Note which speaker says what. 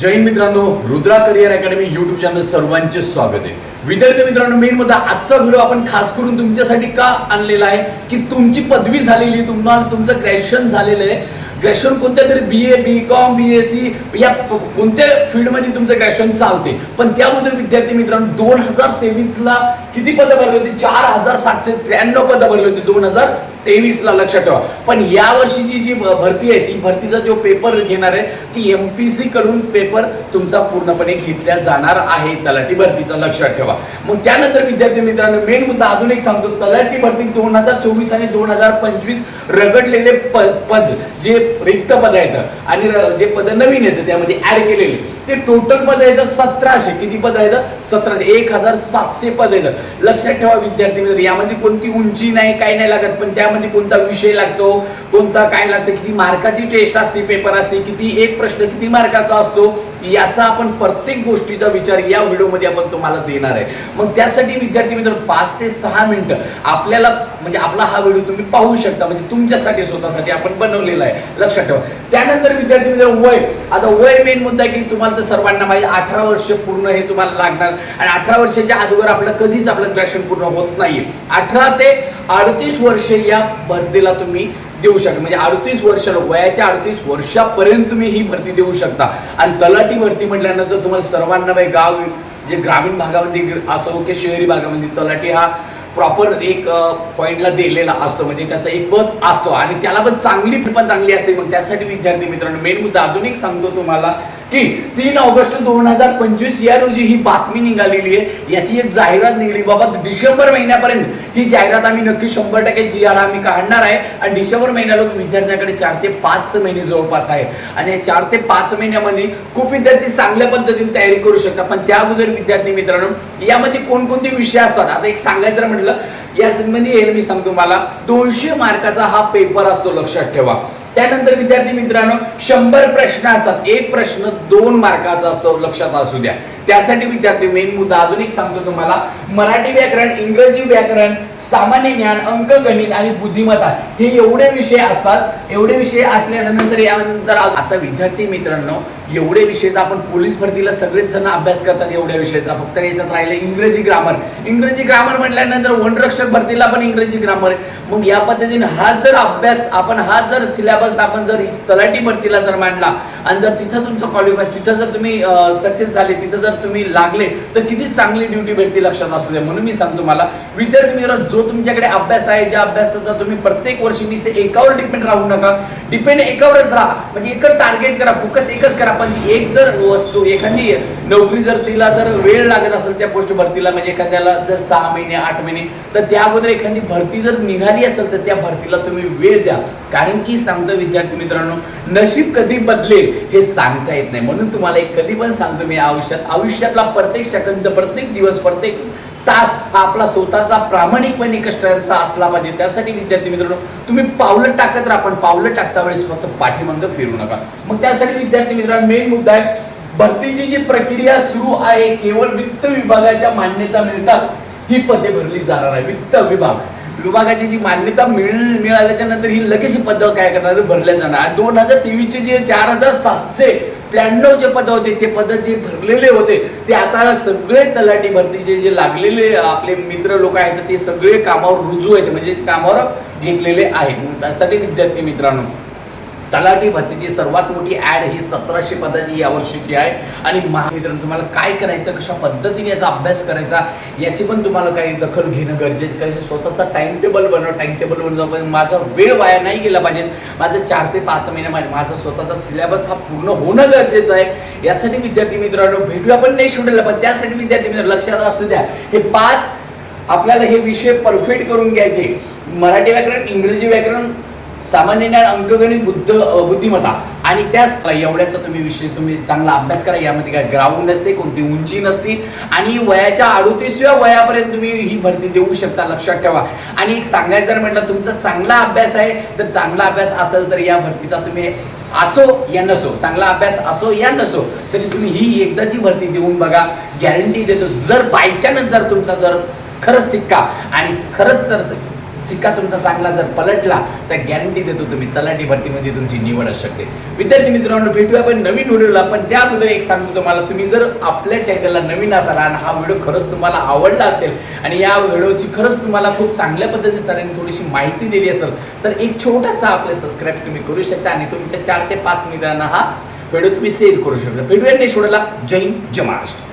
Speaker 1: जैन मित्रांनो Rudra career academy YouTube channel सर्वांचे स्वागत आहे. विद्यार्थी मित्रांनो मेन मुद्दा आजचा व्हिडिओ आपण खास करून तुमच्यासाठी का आणलेला आहे? की तुमची पदवी झालेली तुम्हाला तुमचं ग्रॅज्युएशन झालेलं आहे. ग्रॅज्युएशन कोणत्या तरी B A B com B S C या कोणत्या फील्डमध्ये तुमचं ग्रॅज्युएशन चालते पण त्यामध्ये विद्यार्थी मित्रांनो दोन हजार तेवीसला किती पदं भरली होती? चार हजार सातशे त्र्याण्णव पदं भरली होती दोन हजार तेवीसला लक्षात ठेवा. पण या वर्षीची जी भरती आहे ती भरतीचा जो पेपर घेणार आहे ती एम पी सी कडून पेपर तुमचा पूर्णपणे घेतल्या जाणार आहे. तलाठी भरतीचा लक्षात ठेवा. मग त्यानंतर विद्यार्थी मित्रांनो मेन मुद्दा अजून एक सांगतो. तलाठी भरती दोन हजार चोवीस आणि दोन हजार पंचवीस रगडलेले पद जे रिक्त पद आहेत आणि जे पद नवीन येतं त्यामध्ये ऍड केलेले. ते टोटल पद येतं सतराशे. किती पद आहेत सतराशे. एक हजार सातशे पद येतं लक्षात ठेवा विद्यार्थी मित्र यामध्ये कोणती उंची नाही काही नाही लागत पण त्यामध्ये कोणता विषय लागतो कोणता काय लागतं किती मार्काची टेस्ट असते पेपर असते किती एक प्रश्न किती मार्काचा असतो याचा आपण प्रत्येक गोष्टीचा विचार या व्हिडिओमध्ये आपण तुम्हाला देणार आहे. मग त्यासाठी विद्यार्थी मित्र पाच ते सहा मिनिटं आपल्याला म्हणजे आपला हा व्हिडिओ तुम्ही पाहू शकता. म्हणजे तुमच्यासाठी स्वतःसाठी आपण बनवलेला आहे. लक्षात ठेवा. त्यानंतर विद्यार्थी मित्र वय. आता वय मेन मुद्दा आहे की तुम्हाला तर सर्वांना माहिती अठरा वर्ष पूर्ण हे तुम्हाला लागणार. आणि अठरा वर्षाच्या अगोदर आपलं कधीच आपलं ग्रॅज्युएशन पूर्ण होत नाहीये. अठरा ते अडतीस वर्ष या भरतीला तुम्ही देऊ शकता. म्हणजे अडतीस वर्ष वयाच्या अडतीस वर्षापर्यंत तुम्ही ही भरती देऊ शकता. आणि तलाठी भरती म्हटल्यानंतर तुम्हाला सर्वांना बाई गाव जे ग्रामीण भागामध्ये असो की शहरी भागामध्ये तलाठी हा प्रॉपर एक पॉईंटला दिलेला असतो. म्हणजे त्याचा एक पद असतो. आणि त्याला पण चांगली पण चांगली असते. मग त्यासाठी विद्यार्थी मित्रांनो मेन मुद्दा अजून एक सांगतो तुम्हाला. की तीन ऑगस्ट दोन हजार पंचवीस या रोजी ही बातमी निघालेली आहे. याची एक जाहिरात निघाली. बाबा डिसेंबर महिन्यापर्यंत ही जाहिरात आम्ही नक्की शंभर टक्के जी आर आम्ही काढणार आहे. आणि डिसेंबर महिन्याला विद्यार्थ्याकडे चार ते पाच महिने जवळपास आहे. आणि या चार ते पाच महिन्यामध्ये खूप विद्यार्थी चांगल्या पद्धतीने तयारी करू शकतात. पण त्या अगोदर विद्यार्थी मित्रांनो यामध्ये कोणकोणते विषय असतात? आता एक सांगायचं जर म्हटलं यामध्ये हे मी सांगतो मला दोनशे मार्काचा हा पेपर असतो लक्षात ठेवा. त्यानंतर विद्यार्थी मित्रांनो शंभर प्रश्न असतात. एक प्रश्न दोन मार्काचा असतो लक्षात असू द्या. त्यासाठी विद्यार्थी मेन मुद्दा अजून एक सांगतो तुम्हाला. मराठी व्याकरण इंग्रजी व्याकरण सामान्य ज्ञान अंक गणित आणि बुद्धिमत्ता हे एवढे विषय असतात एवढे विषय असल्यानंतर यानंतर आता विद्यार्थी मित्रांनो एवढे विषय तर आपण पोलीस भरतीला सगळेच जण अभ्यास करतात एवढ्या विषयाचा. फक्त याच्यात राहिलं इंग्रजी ग्रामर इंग्रजी ग्रामर म्हटल्यानंतर वनरक्षक भरतीला पण इंग्रजी ग्रामर मग या पद्धतीने हा जर अभ्यास आपण हा जर सिलेबस आपण जर तलाठी भरतीला जर मांडला आणि जर तिथं तुमचं क्वालिफाय तिथं जर तुम्ही सक्सेस झाले तिथं जर तुम्ही लागले तर किती चांगली ड्युटी भेटते लक्षात असू द्या म्हणून मी सांगतो मला विद्यार्थी मित्र जो तुमच्याकडे अभ्यास आहे ज्या अभ्यासाचा तुम्ही प्रत्येक वर्षी मी ते एकावर डिपेंड राहू नका. डिपेंड एकावरच राहा. म्हणजे एकच टार्गेट करा फोकस एकच करा. पण एक जर वस्तू एखादी नोकरी जर तिला जर वेळ लागत असेल त्या पोस्ट भरतीला म्हणजे एखाद्याला जर सहा महिने आठ महिने तर त्या अगोदर एखादी भरती जर निघाली असेल तर त्या भरतीला तुम्ही वेळ द्या. कारण की सांगतो विद्यार्थी मित्रांनो नशीब कधी बदलेल हे सांगता येत नाही. म्हणून तुम्हाला एक कधी पण सांगतो मी आयुष्यात आयुष्यातला प्रत्येक सेकंद प्रत्येक दिवस प्रत्येक तास हा आपला स्वतःचा प्रामाणिकपणे कष्टाचा असला पाहिजे त्यासाठी विद्यार्थी मित्रांनो तुम्ही पावलं टाकत राहा पण पावलं टाकता वेळेस फक्त पाठीमागं फिरू नका. मग त्यासाठी विद्यार्थी मित्रांनो मेन मुद्दा आहे भरतीची जी प्रक्रिया सुरू आहे केवळ वित्त विभागाच्या मान्यता मिळताच ही पदे भरली जाणार आहे. वित्त विभाग. विभागाची जी मान्यता मिळ मिळाल्याच्या नंतर ही लगेच ही पदं काय करणार? भरल्या जाणार. दोन हजार तेवीसचे जे चार हजार सातशे त्र्याण्णव जे पद होते ते पद जे भरलेले होते ते आता सगळे तलाठी भरतीचे जे लागलेले आपले मित्र लोक आहेत ते सगळे कामावर रुजू आहेत म्हणजे कामावर घेतलेले आहेत. त्यासाठी विद्यार्थी मित्रांनो तलाठी भरतीची सर्वात मोठी ऍड ही सतराशे पदाची या वर्षीची आहे. आणि महा मित्रांनो तुम्हाला काय करायचं कशा पद्धतीने याचा अभ्यास करायचा याची पण तुम्हाला काही दखल घेणं गरजेचं काही स्वतःचा टाईम टेबल बनव टाइम टेबल बनवून पण माझा वेळ वाया नाही गेला पाहिजे. माझं चार ते पाच महिने माझा स्वतःचा सिलेबस हा पूर्ण होणं गरजेचं आहे. यासाठी विद्यार्थी मित्रांनो भेटूया पण नाही शोधलेला पण त्यासाठी विद्यार्थी मित्र लक्षात असू द्या. हे पाच आपल्याला हे विषय परफेक्ट करून घ्यायचे. मराठी व्याकरण इंग्रजी व्याकरण सामान्य ज्ञान अंकगणित बुद्ध बुद्धिमत्ता. आणि त्याच एवढ्याचा तुम्ही विषय तुम्ही चांगला अभ्यास करा. यामध्ये काय ग्राउंड नसते कोणती उंची नसते. आणि वयाच्या अडुतीसव्या वयापर्यंत तुम्ही ही भरती देऊ शकता लक्षात ठेवा. आणि एक सांगायचं जर म्हटलं तुमचा चांगला अभ्यास आहे तर चांगला अभ्यास असेल तर या भरतीचा तुम्ही असो या नसो. चांगला अभ्यास असो या नसो तरी तुम्ही ही एकदाची भरती देऊन बघा. गॅरंटी देतो. जर बायचान्स जर तुमचा जर खरंच सिक्का आणि खरंच जर सिक्का तुमचा चांगला जर पलटला तर गॅरंटी देतो तुम्ही तलाठी भरतीमध्ये तुमची निवड असू शकते. विद्यार्थी मित्रांनो भेटूया आपण नवीन व्हिडिओला पण त्या अगोदर एक सांगतो तुम्हाला तुम्ही जर आपल्या चॅनलला नवीन असाल आणि हा व्हिडिओ खरंच तुम्हाला आवडला असेल आणि या व्हिडिओची खरंच तुम्हाला खूप चांगल्या पद्धतीने सरांनी थोडीशी माहिती दिली असेल तर एक छोटासा आपले सबस्क्राईब तुम्ही करू शकता आणि तुमच्या चार ते पाच मित्रांना हा व्हिडिओ तुम्ही सेव्ह करू शकता. भेटूया नेक्स्ट व्हिडिओला. जय हिंद जय महाराष्ट्र.